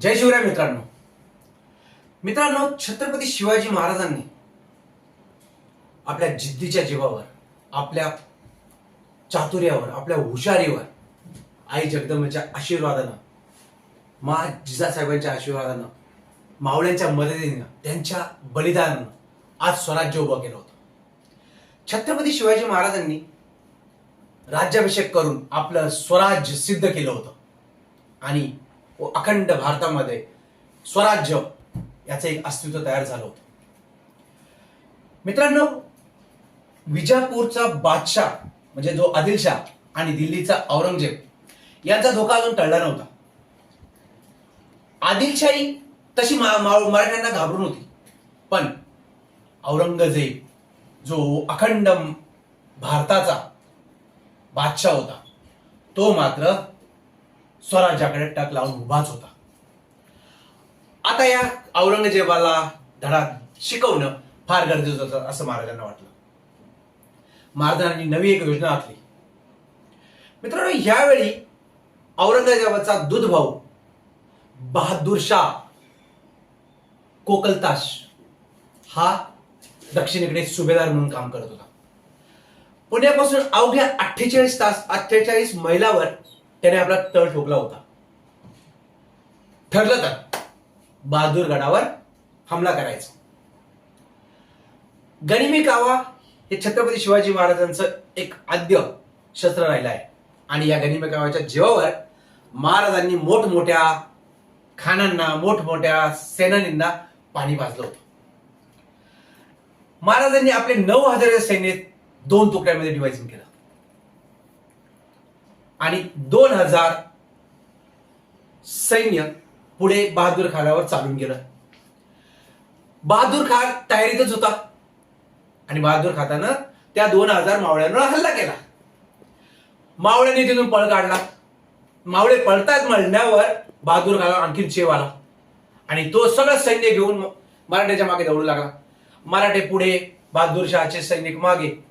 जय शिवराय मित्रांनो. मित्रांनो छत्रपती शिवाजी महाराजांनी आपल्या जिद्दीच्या जीवावर आपल्या चातुर्यावर आपल्या हुशारीवर आई जगदंबेच्या आशीर्वादानं मा जिजासाहेबांच्या आशीर्वादानं मावळ्यांच्या मदतीनं त्यांच्या बलिदानानं आज स्वराज्य उभं केलं होतं. छत्रपती शिवाजी महाराजांनी राज्याभिषेक करून आपलं स्वराज्य सिद्ध केलं होतं. आणि व अखंड भारतामध्ये स्वराज्य याचं एक अस्तित्व तयार झालं होतं. मित्रांनो विजापूरचा बादशाह म्हणजे जो आदिलशाह आणि दिल्लीचा औरंगजेब यांचा धोका अजून टळला नव्हता. आदिलशाही तशी मराठ्यांना घाबरून होती. पण औरंगजेब जो अखंड भारताचा बादशाह होता तो मात्र स्वराज्याकडे टक लावून उभाच होता. आता या औरंगजेबाला धडा शिकवणं फार गरजेचं होतं असं महाराजांना वाटलं. महाराजांनी नवी एक योजना आखली. मित्रांनो यावेळी औरंगजेबाचा दूध भाऊ बहादूर शाह कोकलताश हा दक्षिणेकडे सुभेदार म्हणून काम करत होता. पुण्यापासून अवघ्या अठ्ठेचाळीस तास अठ्ठेचाळीस मैलावर त्याने आपला तळ ठोकला होता. ठरलं तर बहादूर गडावर हमला करायचा. गनिमी कावा हे छत्रपती शिवाजी महाराजांचं एक आद्य शस्त्र राहिलं आहे. आणि या गनिमी कावाच्या जीवावर महाराजांनी मोठमोठ्या खानांना मोठमोठ्या सेनानींना पाणी भाजलं होतं. महाराजांनी आपले नऊ हजार सैन्य दोन तुकड्यांमध्ये डिवायझिंग केलं. आणि दोन हजार सैन्य पुढे बहादूर खानावर चालून गेलं. बहादूर खान तयारीतच होता. आणि बहादूर खातानं त्या दोन हजार मावळ्यांवर हल्ला केला. मावळ्यांनी तिथून पळ काढला. मावळे पळतात म्हणण्यावर बहादूर खाला आणखी चेव आला. आणि तो सगळं सैन्य घेऊन मराठ्याच्या मागे दौडू लागला. मराठे पुढे बहादूर शहाचे सैनिक मागे.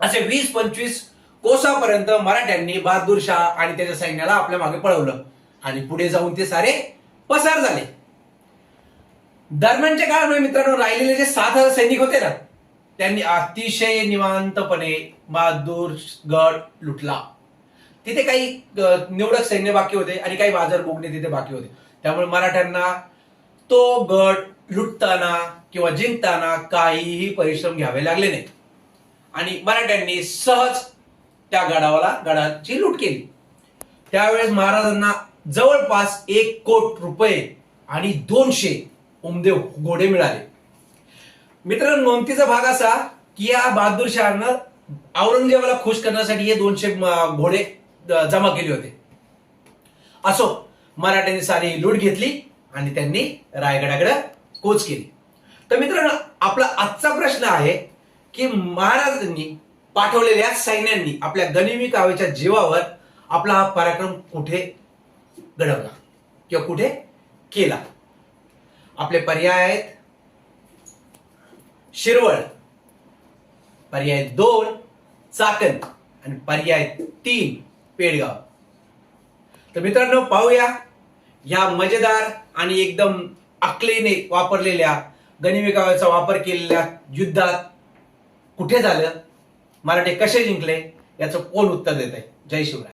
असे वीस पंचवीस कोसापर्यंत मराठ्यांनी बहादूर शाह आणि त्याच्या सैन्याला आपल्या मागे पळवलं. आणि पुढे जाऊन ते सारे पसार झाले. दरम्यानच्या काळामध्ये मित्रांनो राहिलेले जे सात हजार सैनिक होते ना त्यांनी अतिशय निवांतपणे बहादूर गड लुटला. तिथे काही निवडक सैन्य बाकी होते आणि काही बाजार बोगणे तिथे बाकी होते. त्यामुळे मराठ्यांना तो गड लुटताना किंवा जिंकताना काहीही परिश्रम घ्यावे लागले नाही आणि मराठ्यांनी सहज त्या गडावाला गडाची लूट केली. त्यावेळेस महाराजांना जवळपास एक कोट रुपये आणि दोनशे उमदेव घोडे मिळाले. मित्रांनो नोंदीचा भाग असा की या बहादूर शहानं औरंगजेबाला खुश करण्यासाठी हे दोनशे घोडे जमा केले होते. असो मराठ्यांनी सारी लूट घेतली आणि त्यांनी रायगडाकडे कोच केली. तर मित्रांनो आपला आजचा प्रश्न आहे की महाराजांनी पाठवलेल्या सैन्यांनी आपल्या गनिमी कावेच्या जीवावर आपला हा पराक्रम कुठे घडवला किंवा कुठे केला? आपले पर्याय आहेत शिरवळ पर्याय दोन चाकण आणि पर्याय तीन पेडगाव. तर मित्रांनो पाहूया या मजेदार आणि एकदम अकलेने वापरलेल्या गणिमी काव्याचा वापर केलेल्या युद्धात कुठे झालं? मराठे कसे जिंकले याचं कोण उत्तर देत आहे जय शिवराय.